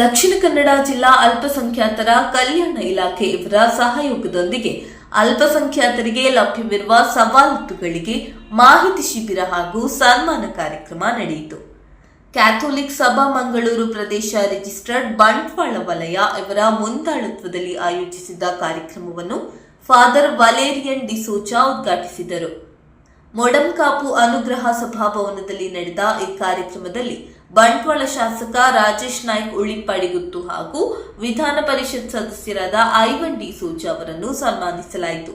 ದಕ್ಷಿಣ ಕನ್ನಡ ಜಿಲ್ಲಾ ಅಲ್ಪಸಂಖ್ಯಾತರ ಕಲ್ಯಾಣ ಇಲಾಖೆ ಇವರ ಸಹಯೋಗದೊಂದಿಗೆ ಅಲ್ಪಸಂಖ್ಯಾತರಿಗೆ ಲಭ್ಯವಿರುವ ಸವಾಲತ್ತುಗಳಿಗೆ ಮಾಹಿತಿ ಶಿಬಿರ ಹಾಗೂ ಸನ್ಮಾನ ಕಾರ್ಯಕ್ರಮ ನಡೆಯಿತು. ಕ್ಯಾಥೋಲಿಕ್ ಸಭಾ ಮಂಗಳೂರು ಪ್ರದೇಶ ರಿಜಿಸ್ಟರ್ಡ್ ಬಂಟ್ವಾಳ ವಲಯ ಇವರ ಮುಂದಾಳತ್ವದಲ್ಲಿ ಆಯೋಜಿಸಿದ್ದ ಕಾರ್ಯಕ್ರಮವನ್ನು ಫಾದರ್ ವಲೇರಿಯನ್ ಡಿಸೋಚಾ ಉದ್ಘಾಟಿಸಿದರು. ಮೊಡಂಕಾಪು ಅನುಗ್ರಹ ಸಭಾಭವನದಲ್ಲಿ ನಡೆದ ಈ ಕಾರ್ಯಕ್ರಮದಲ್ಲಿ ಬಂಟ್ವಾಳ ಶಾಸಕ ರಾಜೇಶ್ ನಾಯ್ಕ್ ಉಳಿಪಾಡಿಗುತ್ತು ಹಾಗೂ ವಿಧಾನ ಪರಿಷತ್ ಸದಸ್ಯರಾದ ಐವನ್ ಡಿ ಸೂಜಾ ಅವರನ್ನು ಸನ್ಮಾನಿಸಲಾಯಿತು.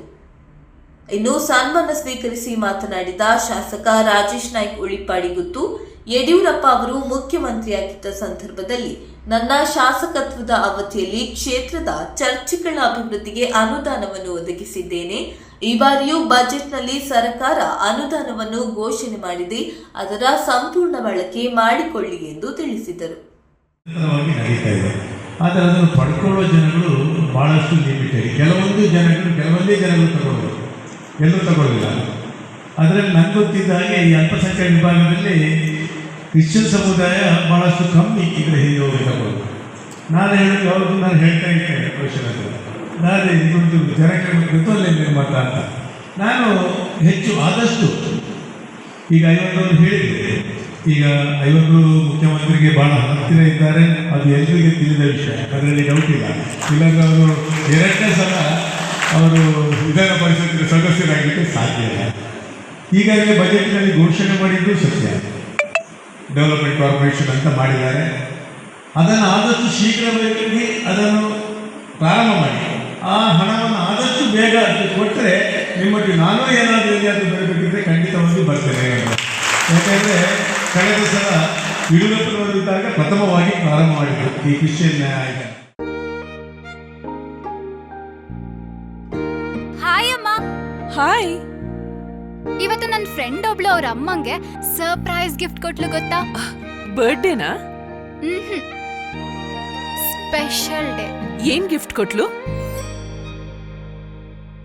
ಇನ್ನು ಸನ್ಮಾನ ಸ್ವೀಕರಿಸಿ ಮಾತನಾಡಿದ ಶಾಸಕ ರಾಜೇಶ್ ನಾಯ್ಕ್ ಉಳಿಪಾಡಿಗುತ್ತು ಯಡಿಯೂರಪ್ಪ ಅವರು ಮುಖ್ಯಮಂತ್ರಿಯಾಗಿದ್ದ ಸಂದರ್ಭದಲ್ಲಿ ನನ್ನ ಶಾಸಕತ್ವದ ಅವಧಿಯಲ್ಲಿ ಕ್ಷೇತ್ರದ ಚರ್ಚ್ಗಳ ಅಭಿವೃದ್ಧಿಗೆ ಅನುದಾನವನ್ನು ಒದಗಿಸಿದ್ದೇನೆ ಈ ಬಾರಿಯೂ ಬಜೆಟ್ನಲ್ಲಿ ಸರ್ಕಾರ ಅನುದಾನವನ್ನು ಘೋಷಣೆ ಮಾಡಿದೆ. ಅದರ ಸಂಪೂರ್ಣ ಬಳಕೆ ಮಾಡಿಕೊಳ್ಳಿ ಎಂದು ತಿಳಿಸಿದರು. ಆದರೆ ಅದನ್ನು ಪಡ್ಕೊಳ್ಳೋ ಜನಗಳು ಭಾಳಷ್ಟು ಲಿಮಿಟೆಡ್ ಕೆಲವೊಂದು ಜನಗಳು, ಕೆಲವೊಂದೇ ಜನಗಳು ತಗೊಳ್ಳೋದು ಎಲ್ಲರೂ ತಗೊಳ್ಳಿಲ್ಲ ಅದರಲ್ಲಿ ನಂಗೆ ಗೊತ್ತಿದ್ದ ಹಾಗೆ ಈ ಅಲ್ಪಸಂಖ್ಯಾತ ವಿಭಾಗದಲ್ಲಿ ಕ್ರಿಶ್ಚಿಯನ್ ಸಮುದಾಯ ಭಾಳಷ್ಟು ಕಮ್ಮಿ ಇದ್ರೆ ಹಿಂದೆ ಹೋಗಿ ತಗೊಳ್ಳೋದು ನಾನು ಹೇಳೋದು ನಾನು ಹೇಳ್ತಾ ಇರ್ತೇನೆ ಕ್ವಶನ್ ನಾನು ಇದೊಂದು ಜನಗಳ ಕೃತಲ್ಲೇ ನಿರ್ಮಾತ ಅಂತ. ನಾನು ಹೆಚ್ಚು ಆದಷ್ಟು ಈಗ ಐವತ್ತೊಂದು ಹೇಳಿದ್ರೆ ಈಗ ಐವತ್ತು ಮುಖ್ಯಮಂತ್ರಿಗೆ ಬಹಳ ಹತ್ತಿರ ಇದ್ದಾರೆ, ಅದು ಎಲ್ಲರಿಗೆ ತಿಳಿದ ವಿಷಯ, ಅದರಲ್ಲಿ ಡೌಟ್ ಇಲ್ಲ. ಇಲ್ಲಾಂದ್ರೆ ಅವರು ಎರಡನೇ ಸಲ ಅವರು ವಿಧಾನ ಪರಿಷತ್ತಿನ ಸದಸ್ಯರಾಗಲಿಕ್ಕೆ ಸಾಧ್ಯ ಇಲ್ಲ. ಈಗಾಗಲೇ ಬಜೆಟ್ನಲ್ಲಿ ಘೋಷಣೆ ಮಾಡಿದ್ದು ಸತ್ಯ. ಡೆವಲಪ್ಮೆಂಟ್ ಕಾರ್ಪೊರೇಷನ್ ಅಂತ ಮಾಡಿದ್ದಾರೆ. ಅದನ್ನು ಆದಷ್ಟು ಶೀಘ್ರವಾಗಿ ಅದನ್ನು ಪ್ರಾರಂಭ ಮಾಡಿ. ಬೇಗ ಅದು ಕೊಟ್ಟರೆ ನಿಮ್ಮೊಟ್ಟಿಗೆ ನಾನು ಏನಾದರೂ ಅದು ಬರಬೇಕಿದ್ರೆ ಖಂಡಿತವಾಗಿ ಬರ್ತೇನೆ. ಯಾಕೆಂದರೆ ಕಳೆದ ಸಲ ಯಡಿಯೂರಪ್ಪನವರಿದ್ದಾಗ ಪ್ರಥಮವಾಗಿ ಪ್ರಾರಂಭ ಮಾಡಿದ್ರು ಈ ಕ್ರಿಶ್ಚಿಯನ್ ಹಾಯ್ ಅಮ್ಮ. ಹಾಯ್ ಇವತ್ತು ನನ್ನ ಫ್ರೆಂಡ್ ಒಬ್ಳು ಅವ್ರ ಅಮ್ಮಂಗೆ ಸರ್ಪ್ರೈಸ್ ಗಿಫ್ಟ್ ಕೊಟ್ಲು ಗೊತ್ತಾ? ಬರ್ಡೇನಾ. ಸ್ಪೆಷಲ್ ಡೇ ಏನ್ ಗಿಫ್ಟ್ ಕೊಟ್ಲು?